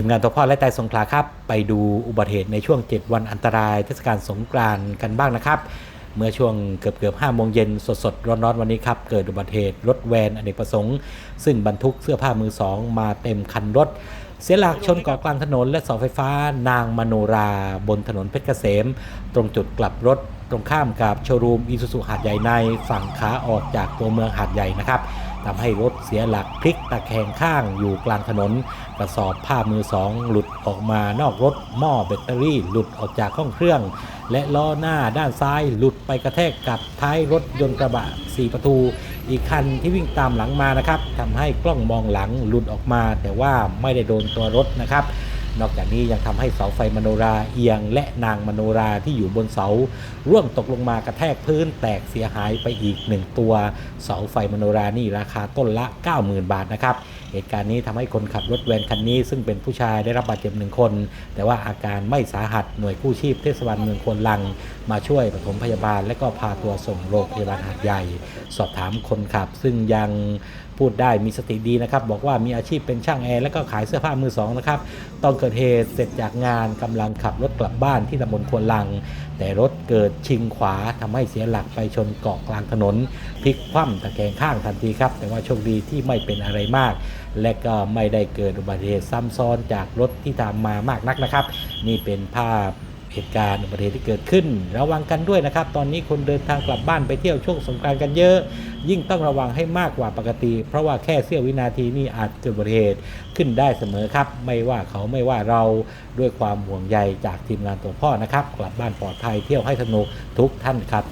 ทีมงานตัวพ่อและไต่สงขลาครับ ไปดูอุบัติเหตุในช่วง 7 วันอันตรายเทศกาลสงกรานต์กันบ้างนะครับ เมื่อช่วงเกือบเกือบ5โมงเย็นสดสดๆร้อนวันนี้ครับ เกิดอุบัติเหตุรถแวนอเนกประสงค์ ซึ่งบรรทุกเสื้อผ้ามือสองมาเต็มคันรถ เสียหลักชนเกาะกลางถนน และเสาไฟฟ้านางมโนราบนถนนเพชรเกษม ตรงจุดกลับรถตรงข้ามกับโชว์รูมอีซูซูหาดใหญ่ในฝั่งขาออกจากตัวเมืองหาดใหญ่นะครับ ทำให้รถเสียหลักพลิกตะแคงข้างอยู่กลางถนน กระสอบผ้ามือสองหลุดออกมานอกรถหม้อแบตเตอรี่หลุดออกจากห้องเครื่อง และล้อหน้าด้านซ้ายหลุดไปกระแทกกับท้ายรถยนต์กระบะ 4 ประตู อีกคันที่วิ่งตามหลังมานะครับทำให้กล้องมองหลังหลุดออกมา แต่ว่าไม่ได้โดนตัวรถนะครับ นอกจากนี้ยังทำให้เสาไฟมโนราเอียง และนางมโนราที่อยู่บนเสา ร่วงตกลงมากระแทกพื้นแตกเสียหายไปอีกหนึ่งตัว เสาไฟมโนรานี่ราคาต้นละ 90,000 บาทนะครับเหตุการณ์นี้ทำให้คนขับรถแวนคันนี้ ซึ่งเป็นผู้ชายได้รับบาดเจ็บหนึ่งคน แต่ว่าอาการไม่สาหัสหน่วยกู้ชีพเทศบาลเมืองควนลัง มาช่วยปฐมพยาบาล และก็พาตัวส่งโรงพยาบาลหาดใหญ่ สอบถามคนขับซึ่งยัง พูดได้มีสติดีนะครับ บอกว่ามีอาชีพเป็นช่างแอร์และก็ขายเสื้อผ้ามือสองนะครับตอนเกิดเหตุเสร็จจากงานกำลังขับรถกลับบ้านที่ตำบลควนลัง แต่รถเกิดชิงขวาทำให้เสียหลักไปชนเกาะกลางถนนพลิกคว่ำตะแคงข้างทันทีครับ แต่ว่าโชคดีที่ไม่เป็นอะไรมาก และก็ไม่ได้เกิดอุบัติเหตุซ้ำซ้อนจากรถที่ตามมามากนักนะครับ นี่เป็นภาพ เหตุการณ์อุบัติเหตุที่เกิดขึ้น ระวังกันด้วยนะครับ ตอนนี้คนเดินทางกลับบ้านไปเที่ยวช่วงสงกรานต์กันเยอะ ยิ่งต้องระวังให้มากกว่าปกติ เพราะว่าแค่เสี้ยววินาทีนี่อาจเกิดอุบัติเหตุขึ้นได้เสมอครับ ไม่ว่าเขาไม่ว่าเราด้วยความห่วงใยจากทีมงานตัวพ่อนะครับ กลับบ้านปลอดภัยเที่ยวให้สนุกทุกท่านครับ